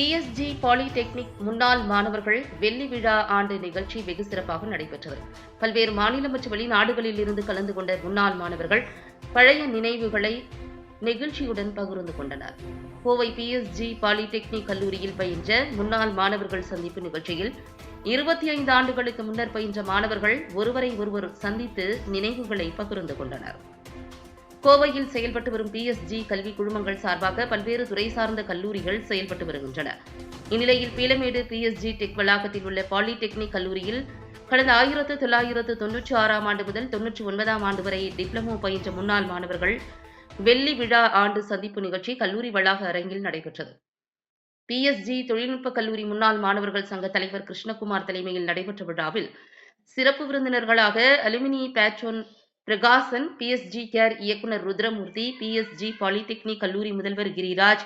ESG polytechnic முன்னாள் மாணவர்கள் வெள்ளி விழா ஆண்டு நிகழ்ச்சி வெகு சிறப்பாக நடைபெற்றது. பல்வேறு மாநில மற்றும் வெளிநாடுகளில் இருந்து கலந்து கொண்ட முன்னாள் மாணவர்கள் பழைய நினைவுகளை நெகிழ்ச்சியுடன் பகிர்ந்து கொண்டனர். கோவை பிஎஸ்ஜி பாலிடெக்னிக் கல்லூரியில் பயின்ற முன்னாள் மாணவர்கள் சந்திப்பு நிகழ்ச்சியில் இருபத்தி ஐந்து ஆண்டுகளுக்கு முன்னர் பயின்ற மாணவர்கள் ஒருவரை ஒருவர் சந்தித்து நினைவுகளை பகிர்ந்து கொண்டனர். கோவையில் செயல்பட்டு வரும் பிஎஸ்ஜி கல்வி குழுமங்கள் சார்பாக பல்வேறு துறை சார்ந்த கல்லூரிகள் செயல்பட்டு வருகின்றன. இந்நிலையில் பீலமேடு பிஎஸ்ஜி டெக் வளாகத்தில் உள்ள பாலிடெக்னிக் கல்லூரியில் கடந்த ஆயிரத்து தொள்ளாயிரத்து தொன்னூற்றி ஆறாம் ஆண்டு முதல் தொன்னூற்றி ஒன்பதாம் ஆண்டு வரை டிப்ளமோ பயின்ற முன்னாள் மாணவர்கள் வெள்ளி விழா ஆண்டு சந்திப்பு நிகழ்ச்சி கல்லூரி வளாக அரங்கில் நடைபெற்றது. பிஎஸ்ஜி தொழில்நுட்ப கல்லூரி முன்னாள் மாணவர்கள் சங்க தலைவர் கிருஷ்ணகுமார் தலைமையில் நடைபெற்ற விழாவில் சிறப்பு விருந்தினர்களாக alumni patron Prakasan PSG care இயக்குனர் ருத்ரமூர்த்தி பிஎஸ்ஜி பாலிடெக்னிக் கல்லூரி முதல்வர் கிரிராஜ்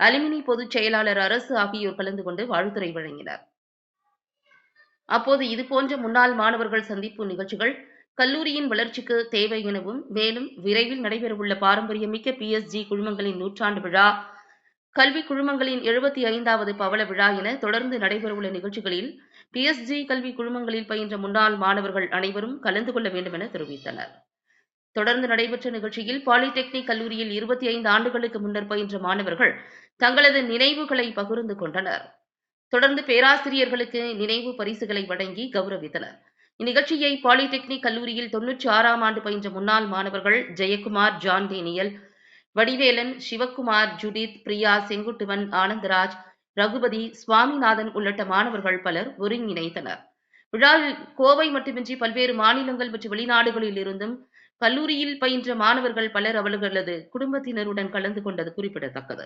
அலுமினி பொதுச் செயலாளர் அரசு ஆகியோர் கலந்து கொண்டு வாழ்த்துறை வழங்கினர். அப்போது இதுபோன்ற முன்னாள் மாணவர்கள் சந்திப்பு நிகழ்ச்சிகள் கல்லூரியின் வளர்ச்சிக்கு தேவை எனவும் மேலும் விரைவில் நடைபெறவுள்ள பாரம்பரியமிக்க பிஎஸ்ஜி குழுமங்களின் நூற்றாண்டு விழா கல்வி குழுமங்களின் எழுபத்தி ஐந்தாவது பவள விழா என தொடர்ந்து நடைபெறவுள்ள நிகழ்ச்சிகளில் பிஎஸ்ஜி கல்வி குழுமங்களில் பயின்ற முன்னாள் மாணவர்கள் அனைவரும் கலந்து கொள்ள வேண்டும் என தெரிவித்தனர். தொடர்ந்து நடைபெற்ற நிகழ்ச்சியில் பாலிடெக்னிக் கல்லூரியில் இருபத்தி ஐந்து ஆண்டுகளுக்கு முன்னர் பயின்ற மாணவர்கள் தங்களது நினைவுகளை பகிர்ந்து கொண்டனர். தொடர்ந்து பேராசிரியர்களுக்கு நினைவு பரிசுகளை வழங்கி கௌரவித்தனர். இந்நிகழ்ச்சியை பாலிடெக்னிக் கல்லூரியில் தொன்னூற்றி ஆறாம் ஆண்டு பயின்ற முன்னாள் மாணவர்கள் Jayakumar John Daniel Vadivelan Sivakumar Judith Priya Senguttuvan Anandaraj Ragupathi Swaminathan உள்ளிட்ட மாணவர்கள் பலர் ஒருங்கிணைத்தனர் விழாவில் கோவை மட்டுமின்றி பல்வேறு மாநிலங்கள் மற்றும் வெளிநாடுகளில் இருந்தும் கல்லூரியில் பயின்ற மாணவர்கள் பலர் அவர்களது குடும்பத்தினருடன் கலந்து கொண்டது குறிப்பிடத்தக்கது.